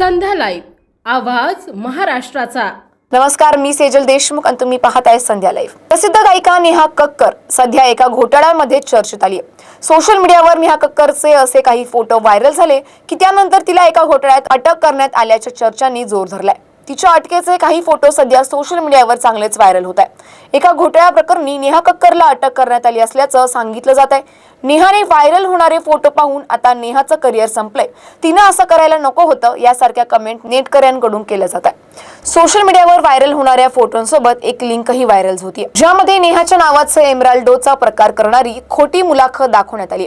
Live. आवाज महाराष्ट्राचा. नमस्कार मी सेजल देशमुख आणि तुम्ही पाहताय संध्या लाईव्ह. प्रसिद्ध गायिका नेहा कक्कर सध्या एका घोटाळ्यामध्ये चर्चेत आली आहे सोशल मीडियावर नेहा कक्करचे असे काही फोटो व्हायरल झाले की त्यानंतर तिला एका घोटाळ्यात अटक करण्यात आल्याच्या चर्चांनी जोर धरलाय. तिच्या अटकेचे काही फोटो सध्या सोशल मीडियावर चांगलेच व्हायरल होत आहे एका घोटाळ्या प्रकरणी नेहा कक्करला अटक करण्यात आली असल्याचं सांगितलं जात आहे. नेहाने व्हायरल होणारे फोटो पाहून आता नेहाचं करिअर संपलंय. तिनं असं करायला नको होतं यासारख्या कमेंट नेटकऱ्यांकडून केल्या जात आहे सोशल मीडियावर व्हायरल होणाऱ्या फोटोंसोबत एक लिंकही व्हायरल होती. ज्यामध्ये नेहाच्या नावाचं एमराल्डोचा प्रकार करणारी खोटी मुलाखत दाखवण्यात आली.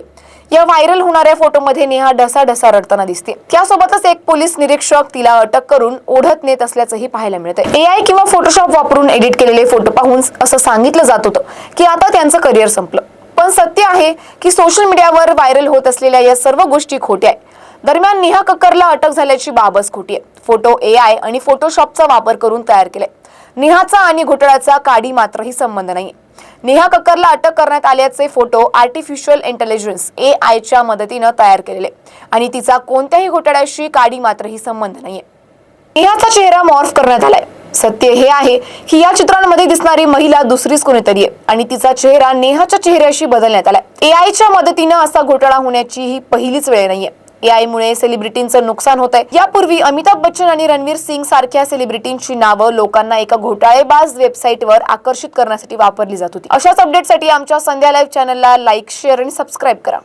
या व्हायरल होणाऱ्या फोटोमध्ये नेहा ढसाढसा रडताना दिसते. त्यासोबतच एक पोलीस निरीक्षक तिला अटक करून ओढत नेत असल्याचंही पाहायला मिळतंय. एआय किंवा फोटोशॉप वापरून एडिट केलेले फोटो पाहून असं सांगितलं जात होतं की आता त्यांचं करिअर संपलं. पण सत्य आहे की सोशल मीडियावर व्हायरल होत असलेल्या या सर्व गोष्टी खोट्या आहेत. दरम्यान नेहा कक्करला अटक झाल्याची बाबच खोटी आहे. फोटो ए आय आणि फोटोशॉपचा वापर करून तयार केलाय. नेहाचा आणि घोटाळ्याचा काडी मात्रही संबंध नाही नेहा कक्करला अटक करण्यात आल्याचे फोटो आर्टिफिशियल इंटेलिजन्स ए आयच्या मदतीनं तयार केलेले आणि तिचा कोणत्याही घोटाळ्याशी काडी मात्रही संबंध नाहीये. नेहाचा चेहरा मॉर्फ करण्यात आलाय. सत्य हे आहे की या चित्रांमध्ये दिसणारी महिला दुसरीच कोणीतरी आहे. आणि तिचा चेहरा नेहाच्या चेहऱ्याशी बदलण्यात आलाय. आयच्या मदतीनं असा घोटाळा होण्याची ही पहिलीच वेळ नाहीये. एआयमुळे सेलिब्रिटींचं नुकसान होत आहे यापूर्वी अमिताभ बच्चन आणि रणवीर सिंग सारख्या सेलिब्रिटींची नावं लोकांना एका घोटाळेबाज वेबसाईटवर आकर्षित करण्यासाठी वापरली जात होती. अशाच अपडेटसाठी आमच्या संध्या लाईव्ह चॅनलला लाईक शेअर आणि सबस्क्राईब करा.